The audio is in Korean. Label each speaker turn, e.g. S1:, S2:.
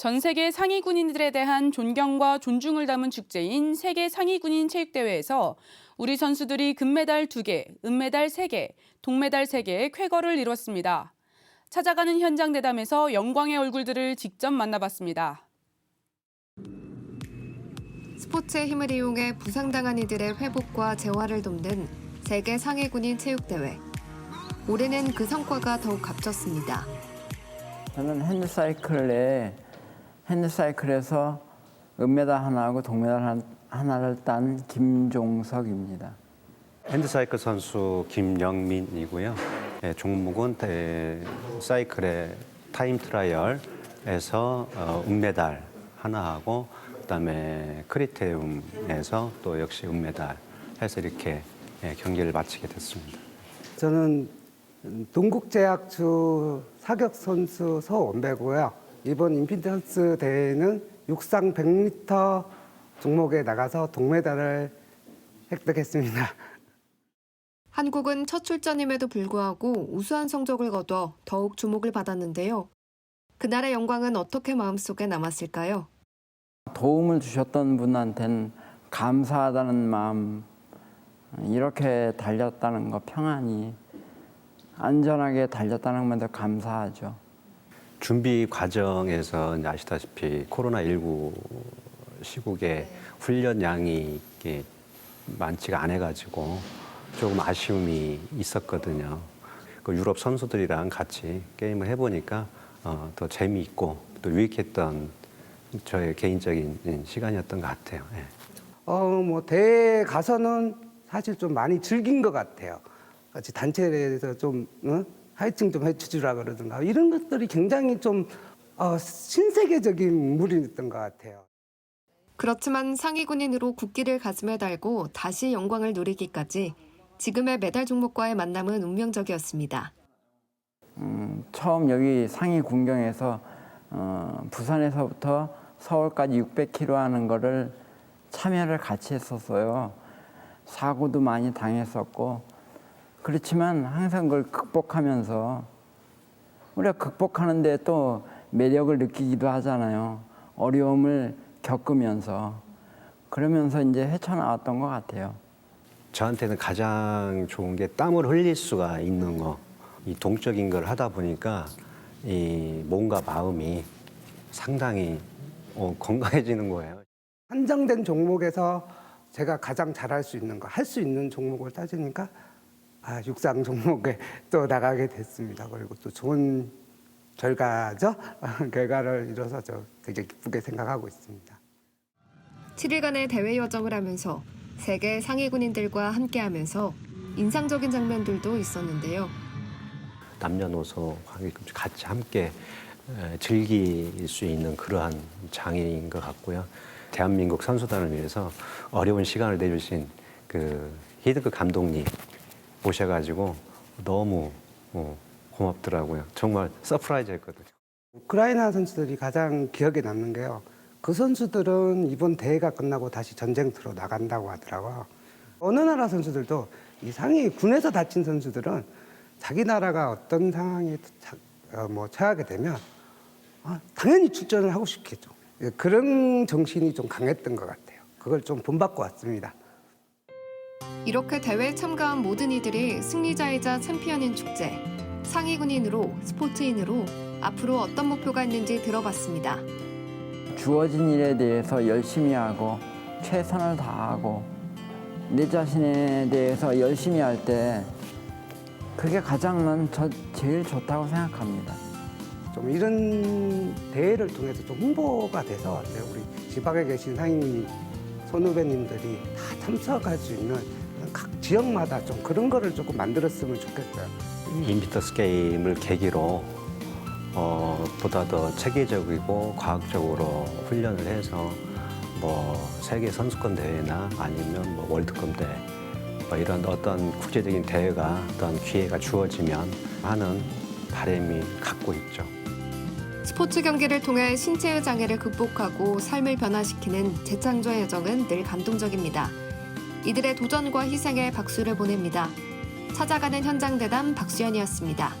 S1: 전 세계 상위 군인들에 대한 존경과 존중을 담은 축제인 세계 상위 군인 체육대회에서 우리 선수들이 금메달 2개, 은메달 3개, 동메달 3개의 쾌거를 이뤘습니다. 찾아가는 현장 대담에서 영광의 얼굴들을 직접 만나봤습니다.
S2: 스포츠의 힘을 이용해 부상당한 이들의 회복과 재활을 돕는 세계 상위 군인 체육대회. 올해는 그 성과가 더욱 값졌습니다.
S3: 저는 핸드사이클에 핸드사이클에서 은메달 하나하고 동메달 한- 하나를 딴 김종석입니다.
S4: 핸드사이클 선수 김영민이고요. 예, 종목은 대- 사이클의 타임 트라이얼에서 어, 은메달 하나하고 그다음에 크리테움에서 또 역시 은메달 해서 이렇게 예, 경기를 마치게 됐습니다.
S5: 저는 동국제약주 사격 선수 서원배고요. 이번 인피던스 대회는 육상 100m 종목에 나가서 동메달을 획득했습니다.
S2: 한국은 첫 출전임에도 불구하고 우수한 성적을 거둬 더욱 주목을 받았는데요. 그날의 영광은 어떻게 마음속에 남았을까요?
S3: 도움을 주셨던 분한테는 감사하다는 마음, 이렇게 달렸다는 거 평안히 안전하게 달렸다는 것도 감사하죠.
S4: 준비 과정에서 이제 아시다시피 코로나19 시국에 훈련 양이 이게 많지가 않아가지고 조금 아쉬움이 있었거든요. 그 유럽 선수들이랑 같이 게임을 해보니까 어, 더 재미있고 또 유익했던 저의 개인적인 시간이었던 것 같아요. 예.
S5: 어, 뭐 대회 가서는 사실 좀 많이 즐긴 것 같아요. 같이 단체에서 좀 어? 하이팅 좀 해주주라 그러든가 이런 것들이 굉장히 좀 어, 신세계적인 물이었던 것 같아요.
S2: 그렇지만 상위 군인으로 국기를 가슴에 달고 다시 영광을 누리기까지 지금의 메달 종목과의 만남은 운명적이었습니다.
S3: 음, 처음 여기 상위 군경에서 어, 부산에서부터 서울까지 600km 하는 거를 참여를 같이 했었어요. 사고도 많이 당했었고 그렇지만 항상 그걸 극복하면서 우리가 극복하는데 또 매력을 느끼기도 하잖아요. 어려움을 겪으면서 그러면서 이제 헤쳐나왔던 것 같아요.
S4: 저한테는 가장 좋은 게 땀을 흘릴 수가 있는 거. 이 동적인 걸 하다 보니까 이 몸과 마음이 상당히 어, 건강해지는 거예요.
S5: 한정된 종목에서 제가 가장 잘할 수 있는 거, 할 수 있는 종목을 따지니까 아, 육상 종목에 또 나가게 됐습니다. 그리고 또 좋은 결과죠? 결과를 이뤄서 저 되게 기쁘게 생각하고 있습니다.
S2: 7일간의 대회 여정을 하면서 세계 상위 군인들과 함께하면서 인상적인 장면들도 있었는데요.
S4: 남녀노소 같이 함께 에, 즐길 수 있는 그러한 장애인 것 같고요. 대한민국 선수단을 위해서 어려운 시간을 내주신 그 히드크 감독님 모셔가지고 너무 어, 고맙더라고요. 정말 서프라이즈였거든요.
S5: 우크라이나 선수들이 가장 기억에 남는 게요. 그 선수들은 이번 대회가 끝나고 다시 전쟁터로 나간다고 하더라고요. 어느 나라 선수들도 이 상위 군에서 다친 선수들은 자기 나라가 어떤 상황에 차- 어, 뭐 처하게 되면 아, 당연히 출전을 하고 싶겠죠. 예, 그런 정신이 좀 강했던 것 같아요. 그걸 좀 본받고 왔습니다.
S2: 이렇게 대회에 참가한 모든 이들이 승리자이자 챔피언인 축제. 상위 군인으로 스포츠인으로 앞으로 어떤 목표가 있는지 들어봤습니다.
S3: 주어진 일에 대해서 열심히 하고 최선을 다하고 내 자신에 대해서 열심히 할 때 그게 가장 난저 제일 좋다고 생각합니다.
S5: 좀 이런 대회를 통해서 좀 홍보가 돼서 우리 지방에 계신 상인 선후배님들이 다 참석할 수 있는 각 지역마다 좀 그런 거를 조금 만들었으면 좋겠어요.
S4: 인피터스 게임을 계기로 어, 보다 더 체계적이고 과학적으로 훈련을 해서 뭐 세계 선수권 대회나 아니면 뭐 월드컵 대회 뭐 이런 어떤 국제적인 대회가 어떤 기회가 주어지면 하는 바람이 갖고 있죠.
S2: 스포츠 경기를 통해 신체의 장애를 극복하고 삶을 변화시키는 재창조의 여정은 늘 감동적입니다. 이들의 도전과 희생에 박수를 보냅니다. 찾아가는 현장 대담 박수현이었습니다.